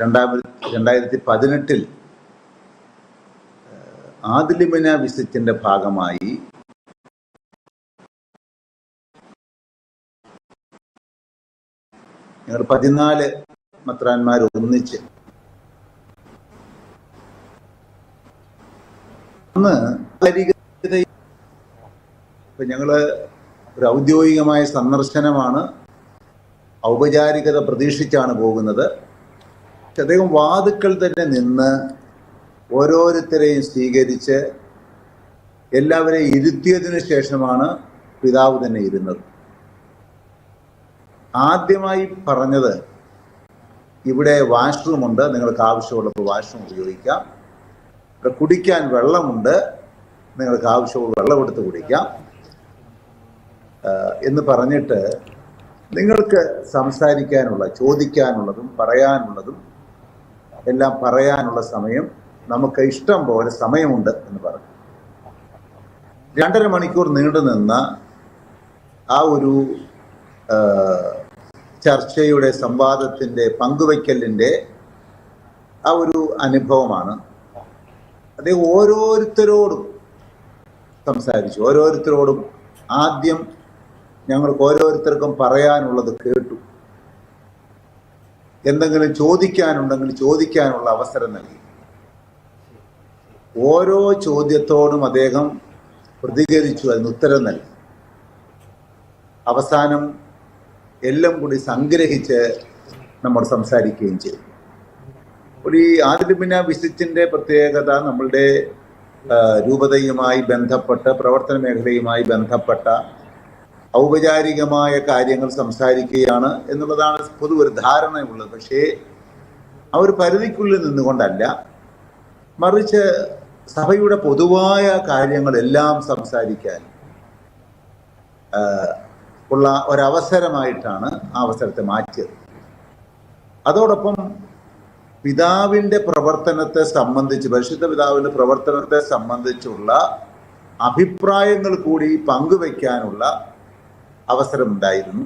രണ്ടായിരത്തി രണ്ടായിരത്തി പതിനെട്ടിൽ ആദിലിമിന വിസിറ്റിന്റെ ഭാഗമായി ഞങ്ങൾ പതിനാല് മത്രാന്മാർ ഒന്നിച്ച് അന്ന് ഇപ്പൊ ഞങ്ങൾ ഒരു ഔദ്യോഗികമായ സന്ദർശനമാണ് ഔപചാരികത പ്രതീക്ഷിച്ചാണ് പോകുന്നത്. അദ്ദേഹം വാതുക്കൾ തന്നെ നിന്ന് ഓരോരുത്തരെയും സ്വീകരിച്ച് എല്ലാവരെയും ഇരുത്തിയതിനു ശേഷമാണ് പിതാവ് തന്നെ ഇരുന്നത്. ആദ്യമായി പറഞ്ഞത് ഇവിടെ വാഷ്റൂം ഉണ്ട്. നിങ്ങൾക്ക് ആവശ്യമുള്ളപ്പോൾ വാഷ്റൂം ഉപയോഗിക്കാം. ഇവിടെ കുടിക്കാൻ വെള്ളമുണ്ട്. നിങ്ങൾക്ക് ആവശ്യമുള്ള വെള്ളം എടുത്ത് കുടിക്കാം. എന്ന് പറഞ്ഞിട്ട് നിങ്ങൾക്ക് സംസാരിക്കാനുള്ള ചോദിക്കാനുള്ളതും പറയാനുള്ളതും എല്ലാം പറയാനുള്ള സമയം നമുക്ക് ഇഷ്ടം പോലെ സമയമുണ്ട് എന്ന് പറഞ്ഞു. രണ്ടര മണിക്കൂർ നീണ്ടു നിന്ന ആ ഒരു ചർച്ചയുടെ സംവാദത്തിന്റെ പങ്കുവയ്ക്കലിന്റെ ആ ഒരു അനുഭവമാണ്. അദ്ദേഹം ഓരോരുത്തരോടും സംസാരിച്ചു. ഓരോരുത്തരോടും ആദ്യം ഞങ്ങൾക്ക് ഓരോരുത്തർക്കും പറയാനുള്ളത് കേട്ടു. എന്തെങ്കിലും ചോദിക്കാനുണ്ടെങ്കിൽ ചോദിക്കാനുള്ള അവസരം നൽകി. ഓരോ ചോദ്യത്തോടും അദ്ദേഹം പ്രതികരിച്ചു അതിന് ഉത്തരം നൽകി. അവസാനം എല്ലാം കൂടി സംഗ്രഹിച്ച് നമ്മൾ സംസാരിക്കുകയും ചെയ്തു. ഒരു ഈ ആദിലിമിന വിസിറ്റിന്റെ പ്രത്യേകത നമ്മളുടെ രൂപതയുമായി ബന്ധപ്പെട്ട് പ്രവർത്തന മേഖലയുമായി ബന്ധപ്പെട്ട ഔപചാരികമായ കാര്യങ്ങൾ സംസാരിക്കുകയാണ് എന്നുള്ളതാണ് പൊതുവൊരു ധാരണയുള്ളത്. പക്ഷേ ആ ഒരു പരിധിക്കുള്ളിൽ നിന്നുകൊണ്ടല്ല മറിച്ച് സഭയുടെ പൊതുവായ കാര്യങ്ങളെല്ലാം സംസാരിക്കാൻ ഉള്ള ഒരവസരമായിട്ടാണ് ആ അവസരത്തെ മാറ്റിയത്. അതോടൊപ്പം പിതാവിന്റെ പ്രവർത്തനത്തെ സംബന്ധിച്ച് പരിശുദ്ധ പിതാവിന്റെ പ്രവർത്തനത്തെ സംബന്ധിച്ചുള്ള അഭിപ്രായങ്ങൾ കൂടി പങ്കുവെക്കാനുള്ള അവസരമുണ്ടായിരുന്നു.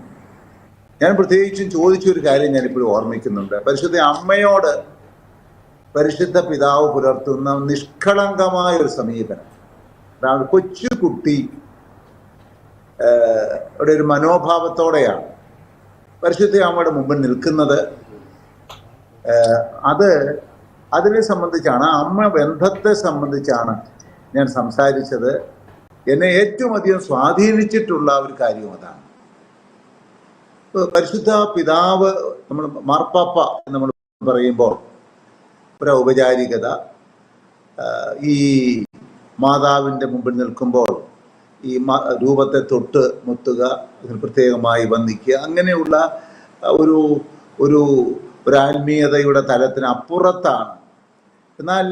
ഞാൻ പ്രത്യേകിച്ചും ചോദിച്ചൊരു കാര്യം ഞാനിപ്പോഴും ഓർമ്മിക്കുന്നുണ്ട്. പരിശുദ്ധ അമ്മയോട് പരിശുദ്ധ പിതാവ് പുലർത്തുന്ന നിഷ്കളങ്കമായ ഒരു സമീപനം. അതാണ് കൊച്ചു കുട്ടി ഒരു മനോഭാവത്തോടെയാണ് പരിശുദ്ധ അമ്മയുടെ മുമ്പിൽ നിൽക്കുന്നത്. അത് അതിനെ സംബന്ധിച്ചാണ് അമ്മ ബന്ധത്തെ സംബന്ധിച്ചാണ് ഞാൻ സംസാരിച്ചത്. എന്നെ ഏറ്റവും അധികം സ്വാധീനിച്ചിട്ടുള്ള ഒരു കാര്യം അതാണ്. പരിശുദ്ധ പിതാവ് നമ്മൾ മാർപ്പാപ്പ എന്ന് നമ്മൾ പറയുമ്പോൾ ഒരു ഔപചാരികത ഈ മാതാവിന്റെ മുമ്പിൽ നിൽക്കുമ്പോൾ ഈ രൂപത്തെ തൊട്ട് മുത്തുക അതിന് പ്രത്യേകമായി വന്ദിക്കുക അങ്ങനെയുള്ള ഒരു ഒരു ഒരു ആത്മീയതയുടെ തലത്തിന് അപ്പുറത്താണ് എന്നാൽ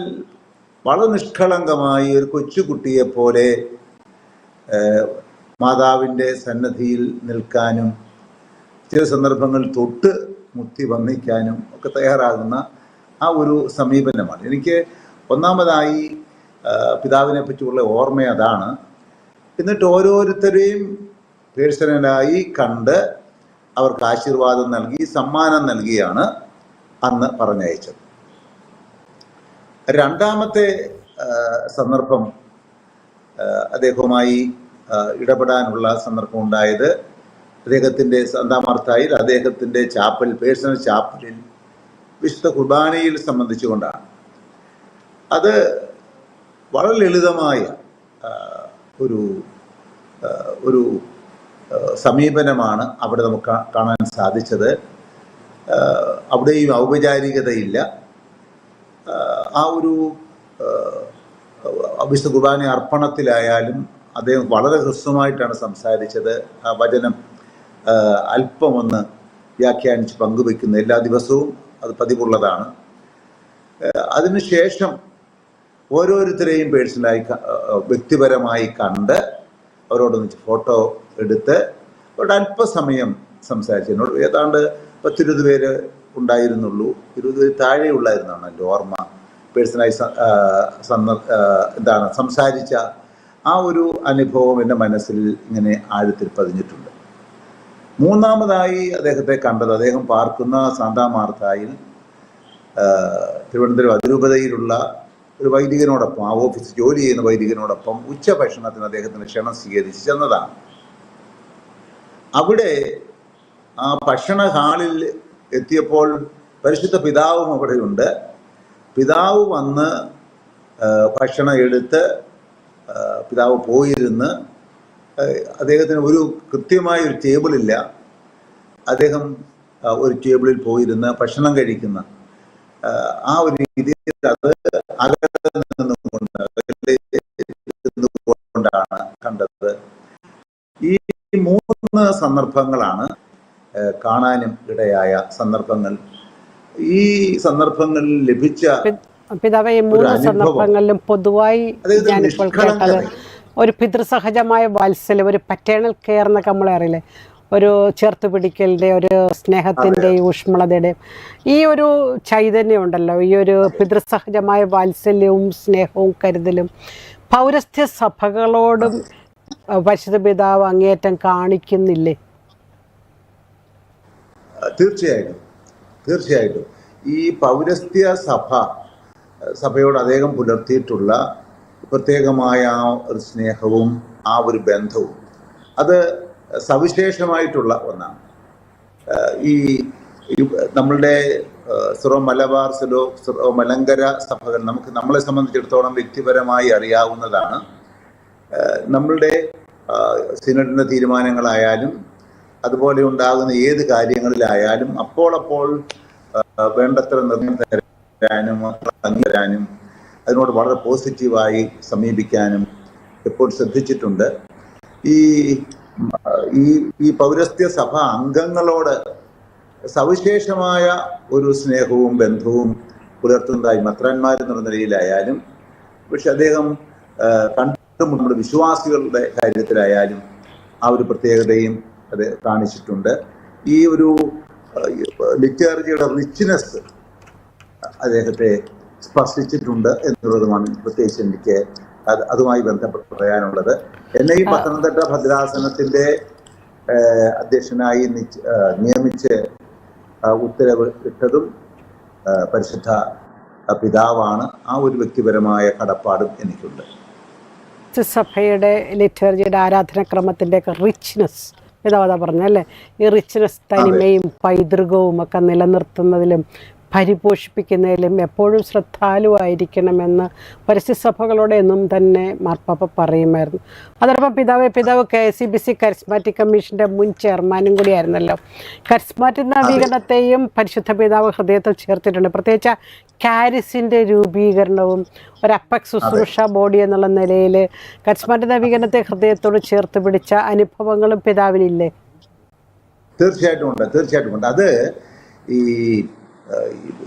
വളരെ നിഷ്കളങ്കമായി ഒരു കൊച്ചുകുട്ടിയെ പോലെ മാതാവിന്റെ സന്നദ്ധിയിൽ നിൽക്കാനും ചില സന്ദർഭങ്ങളിൽ തൊട്ട് മുത്തി വന്നിക്കാനും ഒക്കെ തയ്യാറാകുന്ന ആ ഒരു സമീപനമാണ്. എനിക്ക് ഒന്നാമതായി പിതാവിനെ പറ്റിയുള്ള ഓർമ്മ അതാണ്. എന്നിട്ട് ഓരോരുത്തരെയും പേഴ്സണലായി കണ്ട് അവർക്ക് ആശീർവാദം നൽകി സമ്മാനം നൽകിയാണ് അന്ന് പറഞ്ഞയച്ചത്. രണ്ടാമത്തെ സന്ദർഭം അദ്ദേഹവുമായി ഇടപെടാനുള്ള സന്ദർഭം ഉണ്ടായത് അദ്ദേഹത്തിന്റെ സന്താമാർത്തായിൽ അദ്ദേഹത്തിന്റെ ചാപ്പൽ പേഴ്സണൽ ചാപ്പലിൽ വിശുദ്ധ കുർബാനയിൽ സംബന്ധിച്ചുകൊണ്ടാണ്. അത് വളരെ ലളിതമായ ഒരു ഒരു സമീപനമാണ് അവിടെ നമുക്ക് കാണാൻ സാധിച്ചത്. അവിടെയും ഔപചാരികതയില്ല. ആ ഒരു വിശുദ്ധ കുർബാന അർപ്പണത്തിലായാലും അദ്ദേഹം വളരെ ഹ്രസ്വമായിട്ടാണ് സംസാരിച്ചത്. ആ വചനം അല്പമൊന്ന് വ്യാഖ്യാനിച്ച് പങ്കുവെക്കുന്ന എല്ലാ ദിവസവും അത് പതിവുള്ളതാണ്. അതിനുശേഷം ഓരോരുത്തരെയും പേഴ്സണലായി വ്യക്തിപരമായി കണ്ട് അവരോടൊന്നിച്ച് ഫോട്ടോ എടുത്ത് അവരുടെ അല്പസമയം സംസാരിച്ചു എന്നോട് ഏതാണ്ട് പത്തിരുപത് പേര് ഉണ്ടായിരുന്നുള്ളൂ. ഇരുപത് പേര് താഴെ ഉള്ളായിരുന്നാണ് എന്റെ ഓർമ്മ. പേഴ്സണലായി എന്താണ് സംസാരിച്ച ആ ഒരു അനുഭവം എന്റെ മനസ്സിൽ ഇങ്ങനെ ആഴത്തിൽ പതിഞ്ഞിട്ടുണ്ട്. മൂന്നാമതായി അദ്ദേഹത്തെ കണ്ടത് അദ്ദേഹം പാർക്കുന്ന സാന്താമാർത്തായിൽ മാർത്തായിൽ തിരുവനന്തപുരം അതിരൂപതയിലുള്ള ഒരു വൈദികനോടൊപ്പം ആ ഓഫീസ് ജോലി ചെയ്യുന്ന വൈദികനോടൊപ്പം ഉച്ചഭക്ഷണത്തിന് അദ്ദേഹത്തിന് ക്ഷണം സ്വീകരിച്ച് ചെന്നതാണ്. അവിടെ ആ ഭക്ഷണ ഹാളിൽ എത്തിയപ്പോൾ പരിശുദ്ധ പിതാവും അവിടെയുണ്ട്. പിതാവ് വന്ന് ഭക്ഷണം എടുത്ത് പിതാവ് പോയിരുന്ന് അദ്ദേഹത്തിന് ഒരു കൃത്യമായ ഒരു ടേബിളില്ല അദ്ദേഹം ഒരു ടേബിളിൽ പോയിരുന്ന് ഭക്ഷണം കഴിക്കുന്ന ആ, ഒരു രീതിയിൽ അത് അകലെ നിന്നുകൊണ്ട് അകലെ നിന്നുകൊണ്ടാണ് കണ്ടത്. ഈ മൂന്ന് സന്ദർഭങ്ങളാണ് കാണാനും ഇടയായ സന്ദർഭങ്ങൾ. ഈ സന്ദർഭങ്ങളിൽ ലഭിച്ച പിതാവെ ഈ മൂന്ന് സന്ദർഭങ്ങളിലും പൊതുവായി ഞാനിപ്പോൾ കേട്ടത് ഒരു പിതൃസഹജമായ വാത്സല്യം ഒരു പറ്റേണൽ കെയർ എന്നൊക്കെ നമ്മൾ അറിയില്ലേ? ഒരു ചേർത്ത് പിടിക്കലിന്റെ ഒരു സ്നേഹത്തിന്റെ ഊഷ്മളതയുടെയും ഈ ഒരു ചൈതന്യം ഉണ്ടല്ലോ ഈ ഒരു പിതൃസഹജമായ വാത്സല്യവും സ്നേഹവും കരുതലും. പൗരസ്ത്യ സഭകളോടും പരിശുദ്ധ പിതാവ് അങ്ങേയറ്റം കാണിക്കുന്നില്ലേ? തീർച്ചയായിട്ടും. തീർച്ചയായിട്ടും. ഈ പൗരസ്ത്യ സഭ സഭയോട് അദ്ദേഹം പുലർത്തിയിട്ടുള്ള പ്രത്യേകമായ ആ ഒരു സ്നേഹവും ആ ഒരു ബന്ധവും അത് സവിശേഷമായിട്ടുള്ള ഒന്നാണ്. ഈ നമ്മളുടെ Syro Malabar Syro Syro Malankara സഭകൾ നമുക്ക് നമ്മളെ സംബന്ധിച്ചിടത്തോളം വ്യക്തിപരമായി അറിയാവുന്നതാണ്. നമ്മളുടെ സിനഡിന്റെ തീരുമാനങ്ങളായാലും അതുപോലെ ഉണ്ടാകുന്ന ഏത് കാര്യങ്ങളിലായാലും അപ്പോൾ അപ്പോൾ വേണ്ടത്ര നിർണയം തരാനും തരാനും അതിനോട് വളരെ പോസിറ്റീവായി സമീപിക്കാനും എപ്പോൾ ശ്രദ്ധിച്ചിട്ടുണ്ട്. ഈ ഈ ഈ പൗരസ്ത്യ സഭ അംഗങ്ങളോട് സവിശേഷമായ ഒരു സ്നേഹവും ബന്ധവും പുലർത്തുന്നതായി മത്രന്മാരെന്നുള്ള നിലയിലായാലും പക്ഷെ അദ്ദേഹം ആ, നമ്മുടെ വിശ്വാസികളുടെ കാര്യത്തിലായാലും ആ ഒരു പ്രത്യേകതയും അത് കാണിച്ചിട്ടുണ്ട്. ഈ ഒരു ലിറ്റേറിയുടെ റിച്ച്നെസ് അദ്ദേഹത്തെ സ്പർശിച്ചിട്ടുണ്ട് എന്നുള്ളതുമാണ് പ്രത്യേകിച്ച് എനിക്ക് അത് അതുമായി ബന്ധപ്പെട്ട് പറയാനുള്ളത്. എന്നെ ഈ പത്തനംതിട്ട ഭദ്രാസനത്തിന്റെ അധ്യക്ഷനായി നിയമിച്ച് ഉത്തരവ് ഇട്ടതും പരിശുദ്ധ പിതാവാണ്. ആ ഒരു വ്യക്തിപരമായ കടപ്പാടും എനിക്കുണ്ട്. സഭയുടെ ലിറ്റർജിയുടെ ആരാധനാക്രമത്തിന്റെയൊക്കെ റിച്ച്നെസ് ഇതാ പറഞ്ഞല്ലേ ഈ റിച്ച്നെസ് തനിമയും പൈതൃകവും ഒക്കെ നിലനിർത്തുന്നതിലും പരിപോഷിപ്പിക്കുന്നതിലും എപ്പോഴും ശ്രദ്ധാലുവായിരിക്കണമെന്ന് പരിസ്ഥിതിസഭകളോട് എന്നും തന്നെ മാർപ്പാപ്പ പറയുമായിരുന്നു. അതോടൊപ്പം പിതാവ് പിതാവ് K C B C charismatic കമ്മീഷന്റെ മുൻ ചെയർമാനും കൂടിയായിരുന്നല്ലോ. കരിസ്മാറ്റിക് നവീകരണത്തെയും പരിശുദ്ധ പിതാവ് ഹൃദയത്തിൽ ചേർത്തിട്ടുണ്ട്. പ്രത്യേകിച്ച് കാരിസിന്റെ രൂപീകരണവും ഒരു അപ്പക് ശുശ്രൂഷ ബോഡി എന്നുള്ള നിലയിൽ കരിസ്മാറ്റിക് നവീകരണത്തെ ഹൃദയത്തോട് ചേർത്ത് പിടിച്ച അനുഭവങ്ങളും പിതാവിനില്ലേ? തീർച്ചയായിട്ടും ഉണ്ട് തീർച്ചയായിട്ടും ഉണ്ട്. അത് ഈ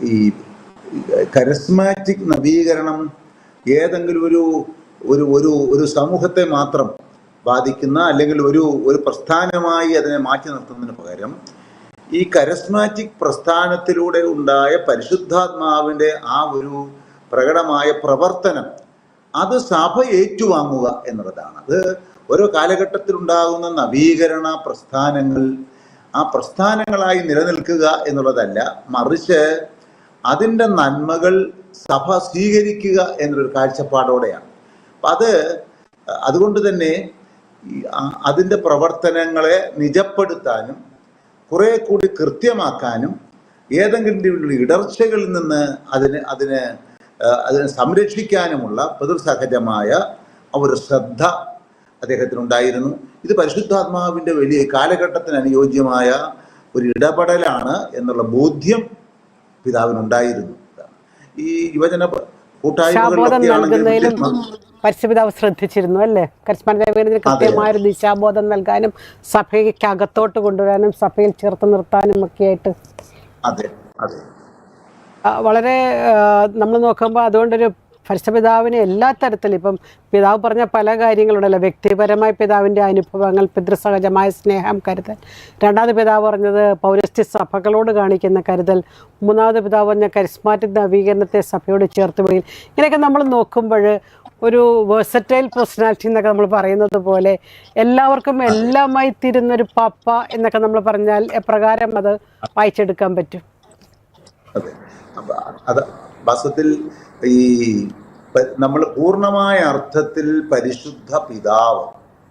ഈ കരസ്മാറ്റിക് നവീകരണം ഏതെങ്കിലും ഒരു ഒരു ഒരു ഒരു സമൂഹത്തെ മാത്രം ബാധിക്കുന്ന അല്ലെങ്കിൽ ഒരു ഒരു പ്രസ്ഥാനമായി അതിനെ മാറ്റി നിർത്തുന്നതിന് പകരം ഈ കരസ്മാറ്റിക് പ്രസ്ഥാനത്തിലൂടെ ഉണ്ടായ പരിശുദ്ധാത്മാവിന്റെ ആ ഒരു പ്രകടമായ പ്രവർത്തനം അത് സഭ ഏറ്റുവാങ്ങുക എന്നുള്ളതാണ്. അത് ഓരോ കാലഘട്ടത്തിലുണ്ടാകുന്ന നവീകരണ പ്രസ്ഥാനങ്ങൾ ആ പ്രസ്ഥാനങ്ങളായി നിലനിൽക്കുക എന്നുള്ളതല്ല മറിച്ച് അതിന്റെ നന്മകൾ സഭ സ്വീകരിക്കുക എന്നൊരു കാഴ്ചപ്പാടോടെയാണ്. അപ്പം അത് അതുകൊണ്ട് തന്നെ അതിന്റെ പ്രവർത്തനങ്ങളെ നിജപ്പെടുത്താനും കുറെ കൂടി കൃത്യമാക്കാനും ഏതെങ്കിലും ഇടർച്ചകളിൽ നിന്ന് അതിന് അതിന് അതിനെ സംരക്ഷിക്കാനുമുള്ള പിതൃസഹജമായ ഒരു ശ്രദ്ധ അദ്ദേഹത്തിനുണ്ടായിരുന്നു. ഇത് പരിശുദ്ധാത്മാവിന്റെ വലിയ കാലഘട്ടത്തിന് അനുയോജ്യമായ ഒരു ഇടപെടലാണ് എന്നുള്ള ബോധ്യം പിതാവിനുണ്ടായിരുന്നു. ഈ യുവജന ശാബോധം കൂട്ടായ്മകളിലൊക്കെ നൽകുന്നതിലും ആണെങ്കിൽ പരിശുപിതാവ് ശ്രദ്ധിച്ചിരുന്നു അല്ലേ? കരിസ്മാറ്റിക് കൃത്യമായൊരു ദിശാബോധം നൽകാനും സഭയ്ക്ക് അകത്തോട്ട് കൊണ്ടുവരാനും സഭയിൽ ചേർത്ത് നിർത്താനും ഒക്കെ ആയിട്ട് വളരെ നമ്മൾ നോക്കുമ്പോൾ അതുകൊണ്ടൊരു പരിശുപിതാവിനെ എല്ലാ തരത്തിലും ഇപ്പം പിതാവ് പറഞ്ഞ പല കാര്യങ്ങളുണ്ടല്ലോ. വ്യക്തിപരമായ പിതാവിന്റെ അനുഭവങ്ങൾ പിതൃസഹജമായ സ്നേഹം കരുതൽ. രണ്ടാമത് പിതാവ് പറഞ്ഞത് പൗരസ്ത്യ സഭകളോട് കാണിക്കുന്ന കരുതൽ. മൂന്നാമത് പിതാവ് പറഞ്ഞ കരിസ്മാറ്റിക് നവീകരണത്തെ സഭയോട് ചേർത്ത് പോയി ഇങ്ങനെയൊക്കെ നമ്മൾ നോക്കുമ്പോൾ ഒരു വേഴ്സറ്റൈൽ പേഴ്സണാലിറ്റി എന്നൊക്കെ നമ്മൾ പറയുന്നത് പോലെ എല്ലാവർക്കും എല്ലാമായി തീരുന്നൊരു പപ്പ എന്നൊക്കെ നമ്മൾ പറഞ്ഞാൽ എപ്രകാരം അത് വായിച്ചെടുക്കാൻ പറ്റും? അതെ. അത് വാസ്തവത്തിൽ ഈ നമ്മൾ പൂർണമായ അർത്ഥത്തിൽ പരിശുദ്ധ പിതാവ്.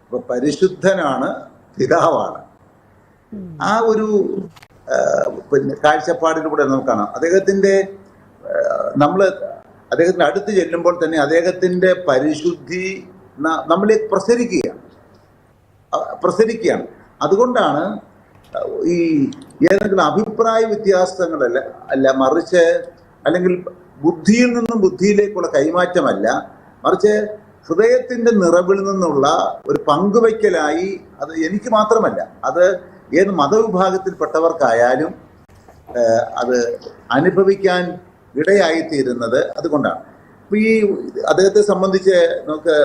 അപ്പൊ പരിശുദ്ധനാണ് പിതാവാണ്. ആ ഒരു പിന്നെ കാഴ്ചപ്പാടിലൂടെ നമുക്ക് കാണാം. അദ്ദേഹത്തിന്റെ നമ്മൾ അദ്ദേഹത്തിന്റെ അടുത്ത് ചെല്ലുമ്പോൾ തന്നെ അദ്ദേഹത്തിന്റെ പരിശുദ്ധി നമ്മളെ പ്രസരിക്കുകയാണ്. പ്രസരിക്കുകയാണ്. അതുകൊണ്ടാണ് ഈ ഏതെങ്കിലും അഭിപ്രായ വ്യത്യാസങ്ങളല്ല അല്ല മറിച്ച് അല്ലെങ്കിൽ ബുദ്ധിയിൽ നിന്നും ബുദ്ധിയിലേക്കുള്ള കൈമാറ്റമല്ല. മറിച്ച് ഹൃദയത്തിന്റെ നിറവിൽ നിന്നുള്ള ഒരു പങ്കുവയ്ക്കലായി അത് എനിക്ക് മാത്രമല്ല അത് ഏത് മതവിഭാഗത്തിൽപ്പെട്ടവർക്കായാലും അത് അനുഭവിക്കാൻ ഇടയായിത്തീരുന്നത് അതുകൊണ്ടാണ്. ഇപ്പൊ ഈ അദ്ദേഹത്തെ സംബന്ധിച്ച് നമുക്ക്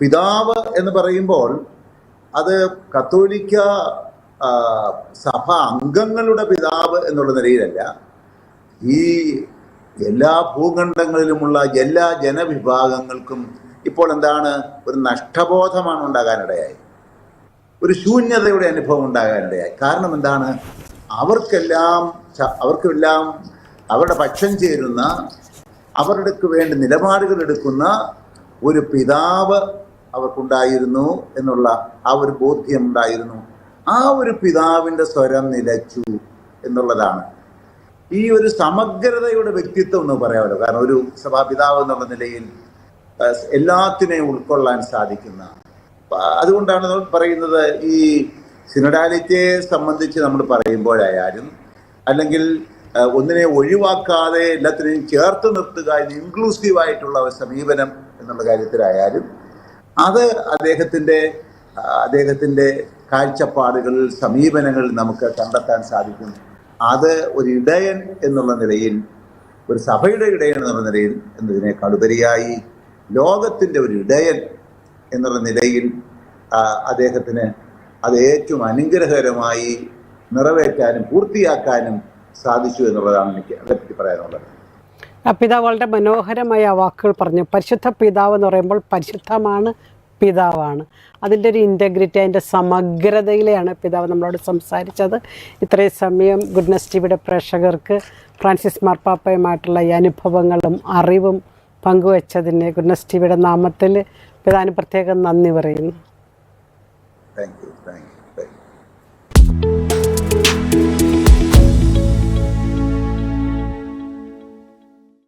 പിതാവ് എന്ന് പറയുമ്പോൾ അത് കത്തോലിക്ക സഭ അംഗങ്ങളുടെ പിതാവ് എന്നുള്ള നിലയിലല്ല. ഈ എല്ലാ ഭൂഖണ്ഡങ്ങളിലുമുള്ള എല്ലാ ജനവിഭാഗങ്ങൾക്കും ഇപ്പോൾ എന്താണ് ഒരു നഷ്ടബോധമാണ് ഉണ്ടാകാനിടയായി. ഒരു ശൂന്യതയുടെ അനുഭവം ഉണ്ടാകാനിടയായി. കാരണം എന്താണ്? അവർക്കെല്ലാം അവർക്കെല്ലാം അവരുടെ പക്ഷം ചേരുന്ന അവരുടെ വേണ്ടി നിലപാടുകൾ എടുക്കുന്ന ഒരു പിതാവ് അവർക്കുണ്ടായിരുന്നു എന്നുള്ള ആ ഒരു ബോധ്യം ഉണ്ടായിരുന്നു. ആ ഒരു പിതാവിന്റെ സ്വരം നിലച്ചു എന്നുള്ളതാണ്. ഈ ഒരു സമഗ്രതയുടെ വ്യക്തിത്വം എന്ന് പറയാമല്ലോ. കാരണം ഒരു സഭാപിതാവ് എന്നുള്ള നിലയിൽ എല്ലാത്തിനെയും ഉൾക്കൊള്ളാൻ സാധിക്കുന്ന. അതുകൊണ്ടാണ് നമ്മൾ പറയുന്നത് ഈ സിനഡാലിറ്റിയെ സംബന്ധിച്ച് നമ്മൾ പറയുമ്പോഴായാലും അല്ലെങ്കിൽ ഒന്നിനെ ഒഴിവാക്കാതെ എല്ലാത്തിനെയും ചേർത്ത് നിർത്തുക ഇൻക്ലൂസീവ് ആയിട്ടുള്ള ഒരു സമീപനം എന്നുള്ള കാര്യത്തിലായാലും അത് അദ്ദേഹത്തിന്റെ അദ്ദേഹത്തിന്റെ കാഴ്ചപ്പാടുകളിൽ സമീപനങ്ങളിൽ നമുക്ക് കണ്ടെത്താൻ സാധിക്കും. അത് ഒരു ഇടയൻ എന്നുള്ള നിലയിൽ ഒരു സഭയുടെ ഇടയൻ എന്നുള്ള നിലയിൽ എന്നതിനേക്കാൾ ഉപരിയായി ലോകത്തിന്റെ ഒരു ഇടയൻ എന്നുള്ള നിലയിൽ അദ്ദേഹത്തിന് അത് ഏറ്റവും അനുഗ്രഹകരമായി നിറവേറ്റാനും പൂർത്തിയാക്കാനും സാധിച്ചു എന്നുള്ളതാണ് എനിക്ക് അതേപ്പറ്റി പറയാനുള്ളത്. പിതാവ് വളരെ മനോഹരമായ വാക്കുകൾ പറഞ്ഞു. പരിശുദ്ധ പിതാവ് എന്ന് പറയുമ്പോൾ പരിശുദ്ധമാണ് പിതാവാണ്. അതിന്റെ ഒരു ഇന്റഗ്രിറ്റി അതിന്റെ സമഗ്രതയിലെയാണ് പിതാവ് നമ്മളോട് സംസാരിച്ചത്. ഇത്രയും സമയം ഗുഡ്നസ് ടിവിയുടെ പ്രേക്ഷകർക്ക് ഫ്രാൻസിസ് മാർപ്പാപ്പയുമായിട്ടുള്ള ഈ അനുഭവങ്ങളും അറിവും പങ്കുവച്ചതിന് ഗുഡ്നസ് ടിവിയുടെ നാമത്തിൽ പിതാവിന് പ്രത്യേകം നന്ദി പറയുന്നു. Thank you thank you